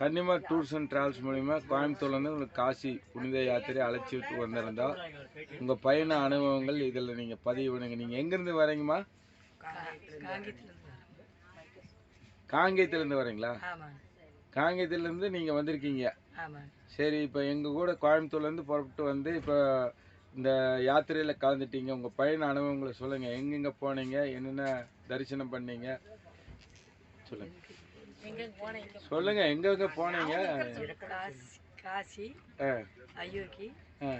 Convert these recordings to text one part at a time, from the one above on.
Kannimar tours and travels மூலிமா கோயம்புத்தூர்லேருந்து உங்களுக்கு காசி புனித யாத்திரை அழைச்சி விட்டு வந்திருந்தோம் உங்கள் பயண அனுபவங்கள் இதில் நீங்கள் பதிவு பண்ணுங்க. நீங்கள் எங்கேருந்து வரீங்கம்மா காங்கேயத்துலேருந்து வரீங்களா காங்கேயத்துலேருந்து நீங்கள் வந்திருக்கீங்க. சரி இப்போ எங்கள் கூட கோயம்புத்தூர்லேருந்து புறப்பட்டு வந்து இப்போ இந்த யாத்திரையில் கலந்துட்டீங்க. உங்கள் பயண அனுபவங்களை சொல்லுங்கள் எங்கெங்கே போனீங்க? என்னென்ன தரிசனம் பண்ணீங்க? சொல்லுங்கள் எங்கே போனீங்க? சொல்லுங்கள் எங்கெங்கே போனீங்க காசி அயோக்கி ஆ.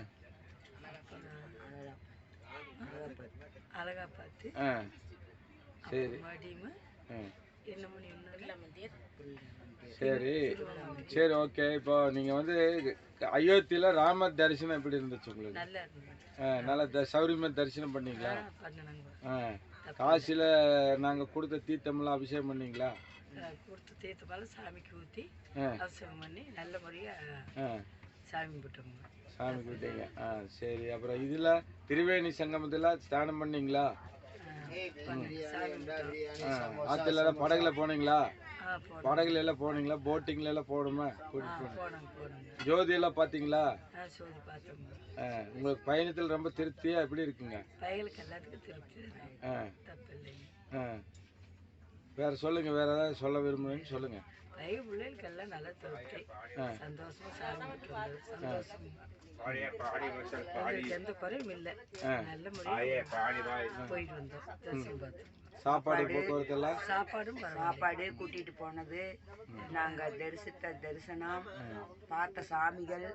அழகா பார்த்து ஆ. சரி. சரி. சரி ஓகே. இப்போ நீங்கள் வந்து அயோத்தியில் ராம தரிசனம் எப்படி இருந்துச்சு உங்களுக்கு? நல்லா த சௌரியமாக தரிசனம் பண்ணீங்களா? ஆ காசியில் நாங்கள் கொடுத்த தீர்த்தமெல்லாம் அபிஷேகம் பண்ணீங்களா? கொடுத்து தீர்த்த மேலே சாமிக்கு ஊற்றி அவசியம் பண்ணி நல்ல முறையாக ஆ. சாமி கும்பிட்டோங்க சாமி கும்பிட்டீங்க. ஆ சரி. அப்புறம் இதில் திரிவேணி சங்கமத்தில் ஸ்நானம் பண்ணீங்களா? பண்ணி சாமி கும்பிட்டோம். ஆ ஆற்றுலலாம் படகுல போனீங்களா? போனோம். படகுல எல்லாம் போனீங்களா? போட்டிங்ல எல்லாம் போகணுமா கூட்டிட்டு போனோங்க. ஜோதி எல்லாம் ஆ, உங்களுக்கு பயணத்தில் ரொம்ப திருப்தியா எப்படி இருக்குங்க? வேற சொல்லுங்க வேற ஏதாவது சொல்ல விரும்புறீங்க சொல்லுங்க. பைய பிள்ளைகளுக்கு எல்லாம் நல்லா திருப்தி. சந்தோஷமா சாமி எந்த குறையும் இல்லை. நல்ல முறையாக போயிட்டு வந்தோம். தரிசனம் சாப்பாடு போக்குவரத்து எல்லாம் சாப்பாடும் சாப்பாடு கூட்டிட்டு போனது. நாங்க தரிசித்த தரிசனம் பார்த்த சாமிகள்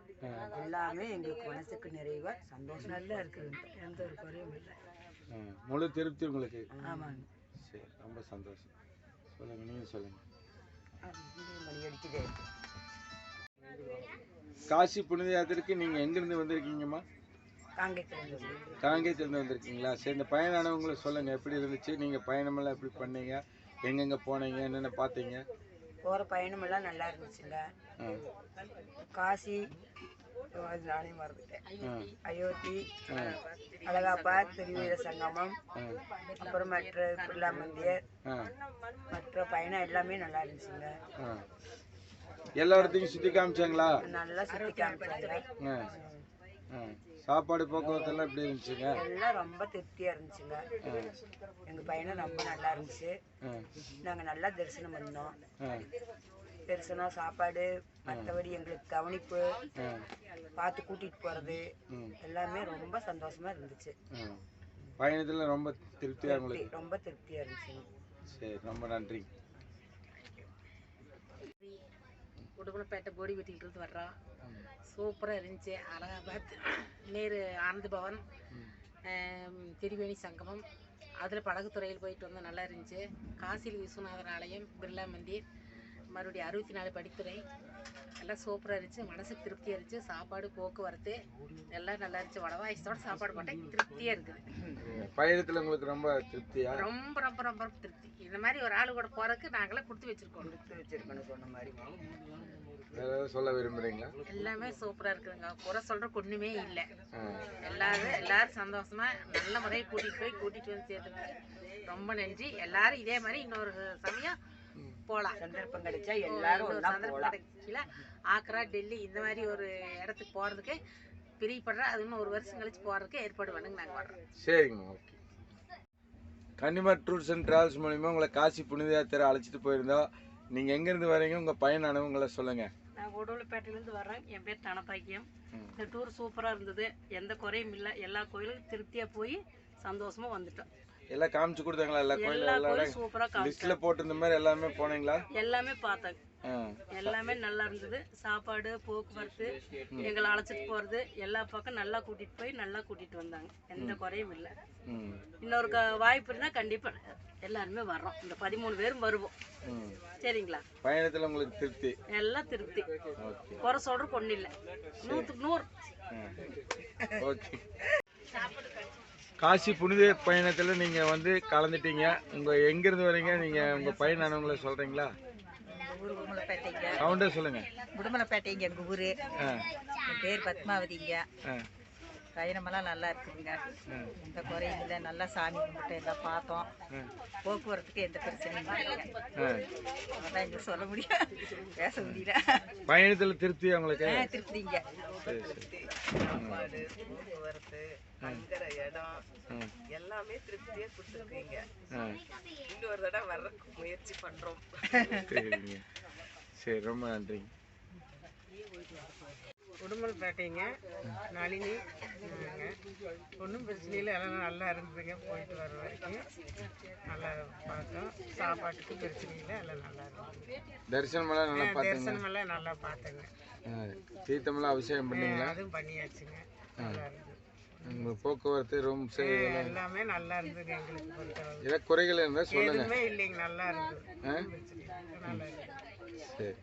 எல்லாமே எங்களுக்கு மனசுக்கு நிறைவா சந்தோஷம் நல்லா இருக்குது எந்த ஒரு குறையும் இல்லை. முழு திருப்தி உங்களுக்கு? ஆமாங்க. சரி ரொம்ப சந்தோஷம். சொல்லுங்க நீங்க சொல்லுங்க காசி புனித யாத்திரைக்கு நீங்க எங்கிருந்து வந்திருக்கீங்கம்மா? காங்கேயத்துல காங்கேயத்திலிருந்து வந்திருக்கீங்களா? சரி இந்த பயண அனுபவங்களை சொல்லுங்க. எப்படி இருந்துச்சு? நீங்க பயணமெல்லாம் எப்படி பண்ணீங்க? எங்கெங்க போனீங்க? என்னென்ன பார்த்தீங்க? போற பயணம் எல்லாம் நல்லா இருந்துச்சுங்க. காசி அது நானே மறந்துட்டேன். அயோத்தி அழகாபாத் திருவீர சங்கமம் அப்புறம் மற்ற பிர்லா மந்திர் ஆ, மற்ற பயணம் எல்லாமே நல்லா இருந்துச்சுங்க. எல்லா இடத்தையும் சுத்தி காமிச்சாங்களா? நல்லா சுத்தி காமிச்சாங்க. சாப்பாடு போக்குவரத்து எல்லாம் எப்படி இருந்துச்சுங்க? எல்லாம் ரொம்ப திருப்தியா இருந்துச்சுங்க. எங்க பயணம் ரொம்ப நல்லா இருந்துச்சு. நாங்க நல்லா தரிசனம் பண்ணோம். ஆ, தரிசனம் சாப்பாடு மற்றபடி எங்களுக்கு கவனிப்பு பார்த்து கூட்டிட்டு போறது எல்லாமே ரொம்ப சந்தோஷமா இருந்துச்சு. பயணத்துல ரொம்ப திருப்தியா உங்களுக்கு ரொம்ப திருப்தியா இருந்துச்சுங்க சரி ரொம்ப நன்றி. உடுமலைப்பேட்டை போடி வீட்டிலிருந்து வர்றோம் சூப்பராக இருந்துச்சு அலகாபாத் நேரு ஆனந்த பவன் திரிவேணி சங்கமம். அதில் படகுத்துறையில் போயிட்டு வந்தோம் நல்லா இருந்துச்சு. காசியில் விஸ்வநாதர் ஆலயம் பிர்லா மந்திர். மறுபடியும் அறுபத்தி நாலு படித்துறை எல்லாம் சூப்பராக இருந்துச்சு. மனசுக்கு திருப்தியாக இருந்துச்சு. சாப்பாடு போக்குவரத்து எல்லாம் நல்லா இருந்துச்சு. வடவாயசத்தோட சாப்பாடு போட்டேன் திருப்தியாக இருக்குது. பயணத்துல உங்களுக்கு ரொம்ப திருப்தியா? ரொம்ப ரொம்ப ரொம்ப திருப்தி. இந்த மாதிரி ஒரு ஆள் கூட போகிறதுக்கு நாங்களாம் கொடுத்து வச்சுருக்கோம். கொடுத்து வச்சிருக்கணும் சொன்ன மாதிரி. வேற ஏதாவது சொல்ல விரும்புறீங்களா? எல்லாமே சூப்பரா இருக்குதுங்க. குறை சொல்றதுக்கு ஒண்ணுமே இல்லை. எல்லாரும் எல்லாரும் சந்தோஷமா நல்ல முறையை கூட்டிட்டு போய் கூட்டிட்டு வந்து சேர்த்துங்க. ரொம்ப நன்றி. எல்லாரும் இதே மாதிரி இன்னொரு சமயம் போலாம். சந்தர்ப்பம் கிடைச்சா எல்லாரும் சந்தர்ப்பம் கிடைக்கல ஆக்ரா டெல்லி இந்த மாதிரி ஒரு இடத்துக்கு போறதுக்கு பிரியப்படுறேன் அது இன்னும் ஒரு வருஷம் கழிச்சு போறதுக்கு ஏற்பாடு பண்ணுங்க நாங்க வர்றோம். சரிங்க okay. Kannimar tours and travels மூலிமா உங்களை காசி புனித யாத்திரை அழைச்சிட்டு போயிருந்தோம் நீங்க எங்க இருந்து வரீங்க? உங்க பயண அனுபவங்களை சொல்லுங்க. நான் உடவுலப்பேட்டையிலேருந்து வரேன் என் பேர் தனபாக்கியம். இந்த டூர் சூப்பராக இருந்தது. எந்த குறையும் இல்லை. எல்லா கோயிலுக்கும் திருப்தியாக போய் சந்தோஷமா வந்துட்டோம். எல்லாம் காமிச்சு கொடுத்தாங்களா? எல்லா கோயிலும் எல்லா எல்லா கோயிலும் சூப்பராக காமிச்சோம் லிஸ்ட்ல போட்டிருந்த மாதிரி எல்லாமே போனீங்களா? எல்லாமே பார்த்தேன். ஆ, எல்லாமே நல்லா இருந்தது. சாப்பாடு போக்குவரத்து எங்களை அழைச்சிட்டு போகிறது எல்லா பக்கம் நல்லா கூட்டிகிட்டு போய் நல்லா கூட்டிகிட்டு வந்தாங்க. எந்த குறையும் இல்லை. இன்னொரு வாய்ப்பு இருந்தால் கண்டிப்பாக எல்லாருமே வர்றோம். இந்த பதிமூணு பேரும் வருவோம். சரிங்களா? பயணத்துல உங்களுக்கு திருப்தி? எல்லாம் திருப்தி. குறை சொல்கிறக்கு ஒன்றும் இல்லை. நூற்றுக்கு நூறு. ஓகே. காசி புனித பயணத்துல நீங்க வந்து கலந்துட்டீங்க. உங்க எங்க இருந்து வரீங்க? நீங்க உங்க பயண அனுபவங்களை சொல்றீங்களா? ஊர் உடுமலைப்பேட்டைங்க சவுண்டே சொல்லுங்க. உடுமலைப்பேட்டைங்க எங்கள் ஊர். பேர் பத்மாவதிங்க பயணமெல்லாம் நல்லா இருக்குதுங்க. எந்த குறையும் இல்லை. நல்லா சாமி கும்பிட்டு எல்லாம் பார்த்தோம். போக்குவரத்துக்கு எந்த பிரச்சனையும் அதான் எங்களுக்கு சொல்ல முடியும் பேச முடியல. பயணத்தில் திருப்தி உங்களுக்கு? ஆ, திருப்திங்க. சாப்பாடு போக்குவரத்து தங்குற இடம். எல்லாமே திருப்தியா கொடுத்துருக்கீங்க. இன்னொரு தடவை வர்றதுக்கு முயற்சி பண்றோம். சரிங்க. சரி ரொம்ப நன்றிங்க உடுமல்பேட்டைங்க நளினி. ஒன்றும் பிரச்சனை இல்லை. எல்லாம் நல்லா இருந்ததுங்க. போயிட்டு வர வரைக்கும். நல்லா பார்த்தோம். சாப்பாட்டுக்கு பிரச்சனை இல்லை. எல்லாம் நல்லா இருந்தது. தரிசனமெல்லாம் நல்லா பார்த்தீங்க தரிசனம் எல்லாம் நல்லா பார்த்தேங்க. தீர்த்தமெல்லாம் அபிஷேகம் பண்ணீங்களா? அதுவும் பண்ணியாச்சுங்க. நல்லா இருந்தது. போக்குவரத்து ரூம்ஸ் எல்லாமே நல்லா இருந்ததுங்க எங்களுக்கு ஏதாவது குறைகள் இருந்தால் சொல்லுங்க. எதுவுமே இல்லைங்க. இருந்தது. நல்லா இருந்தது. சரி.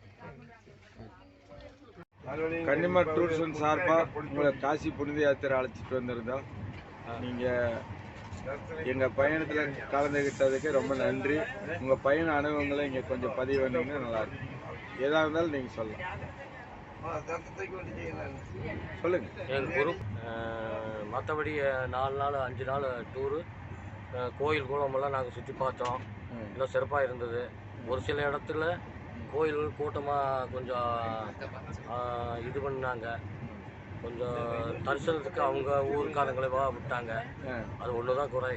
கன்னிமார் டூர்ஸ் அண்ட் சார்பாக உங்களை காசி புனித யாத்திரை அழைச்சிட்டு வந்திருந்தோம். நீங்கள் எங்கள் பயணத்தில் கலந்துக்கிட்டதுக்கு ரொம்ப நன்றி. உங்கள் பயண அனுபவங்களை இங்கே கொஞ்சம் பதிவு பண்ணீங்கன்னா நல்லாயிருக்கும் எதாக இருந்தாலும் நீங்கள் சொல்லலாம். சொல்லுங்கள் எங்கள் குரூப் மற்றபடி நாலு நாள் அஞ்சு நாள் டூரு. கோயில் குளமெல்லாம் நாங்கள் சுற்றி பார்த்தோம். இன்னும் சிறப்பாக இருந்தது. ஒரு சில இடத்துல கோயில் கூட்டமாக கொஞ்சம் இது பண்ணாங்க. கொஞ்சம் தரிசனத்துக்கு அவங்க ஊருக்காரங்களை வா விட்டாங்க. அது ஒன்று தான் குறை.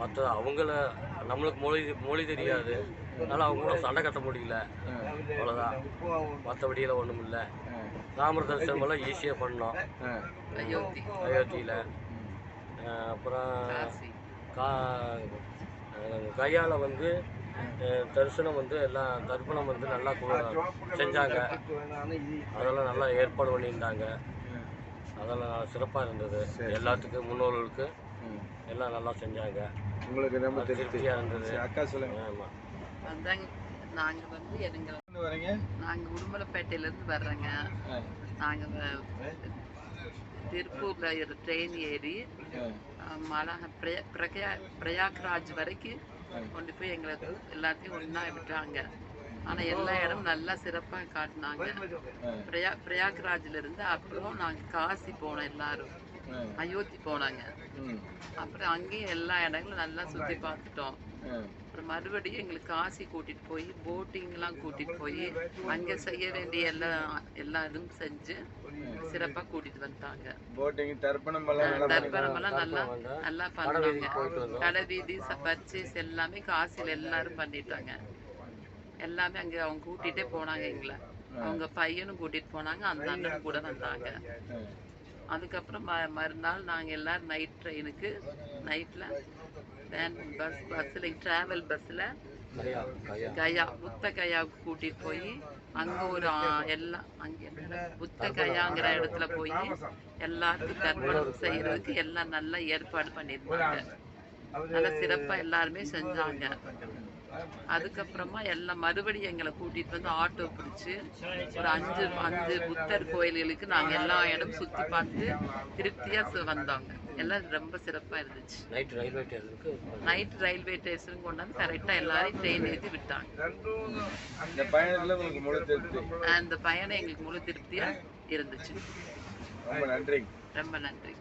மற்ற அவங்கள நம்மளுக்கு மொழி மொழி தெரியாது. அதனால் அவங்க கூட சண்டை கட்ட முடியல. அவ்வளோதான் மற்றபடியில் ஒன்றும் இல்லை. ராமர் தரிசனம் எல்லாம் ஈஸியாக பண்ணோம். அயோத்தியில். அப்புறம் கா கையால் வந்து தரிசனம் வந்து எல்லாம் தர்ப்பணம் வந்து நல்லா செஞ்சாங்க. அதெல்லாம் நல்லா ஏற்பாடு பண்ணியிருந்தாங்க. அதெல்லாம் சிறப்பாக இருந்தது. எல்லாத்துக்கும் முன்னோர்களுக்கு. எல்லாம் நல்லா செஞ்சாங்க. உங்களுக்கு ரொம்ப திருப்தி. திருப்தியாக இருந்தது. அக்கா சொல்லுங்க. ஆமாம் அதாங்க நாங்க வந்து எங்க வரீங்க? நாங்க உடுமலைப்பேட்டையில இருந்து வர்றோங்க. ஆ. நாங்க வ- திருப்பூர்ல ட்ரெயின் ஏறி ஆ. அஹ், மலா பிரயா- பிரயா- பிரயாக்ராஜ் வரைக்கும் கொண்டு போய் எங்களை எல்லாத்தையும் ஒன்றா விட்டாங்க ஆனால் எல்லா இடமும் நல்லா சிறப்பாக காட்டினாங்க. பிரயா பிரயாக்ராஜிலிருந்து அப்புறம் நாங்கள் காசி போனோம் எல்லாரும். அயோத்தி போனாங்க. அப்புறம் அங்கேயும் எல்லா இடங்களும் நல்லா சுற்றி பார்த்துட்டோம். அப்புறம் மறுபடியும் எங்களுக்கு காசி கூட்டிட்டு போய் போட்டிங்லாம் கூட்டிட்டு போய் அங்கே செய்ய வேண்டிய எல்லா எல்லா இதுவும் செஞ்சு சிறப்பா கூட்டிட்டு வந்துட்டாங்க. போட்டிங் தர்ப்பணம் எல்லாம் நல்லா தர்ப்பணம் எல்லாம் நல்லா. நல்லா கடைவீதி பண்ணாங்க. கடை வீதி பர்ச்சேஸ் எல்லாமே காசில எல்லாரும் பண்ணிட்டாங்க. எல்லாமே அங்க அவங்க கூட்டிட்டே போனாங்க எங்களை. அவங்க பையனும் கூட்டிட்டு போனாங்க அந்த அண்ணனும் கூட வந்தாங்க. அதுக்கப்புறம் ம- மறுநாள் நாங்க எல்லாரும் நைட் ட்ரெயினுக்கு நைட்ல வேன் பஸ் பஸ்ல டிராவல் பஸ்ல கயா புத்த கயாவுக்கு கூட்டிட்டு போய் அங்க ஒரு எல்லாம் அங்க புத்த கயாங்கிற இடத்துல போய் எல்லாத்துக்கும் தர்மணம் செய்யறதுக்கு எல்லாம் நல்லா ஏற்பாடு பண்ணிருந்தாங்க நல்லா சிறப்பா எல்லாருமே செஞ்சாங்க. அதுக்கப்புறமா எல்லாம் மறுபடியும் எங்களை கூட்டிட்டு வந்து ஆட்டோ பிடிச்சு ஒரு அஞ்சு அஞ்சு புத்தர் கோயில்களுக்கு நாங்க எல்லா இடமும் சுத்தி பார்த்து திருப்தியா சு- வந்தோங்க. எல்லாம் ரொம்ப சிறப்பா இருந்துச்சு. நைட் ரயில்வே ஸ்டேஷனுக்கு நைட் ரயில்வே ஸ்டேஷன் கொண்டு வந்து கரெக்டா எல்லாரையும் ட்ரெயின் ஏற்றி விட்டாங்க. அந்த பயணம் எங்களுக்கு முழு திருப்தியா இருந்துச்சு. ரொம்ப நன்றிங்க ரொம்ப நன்றி.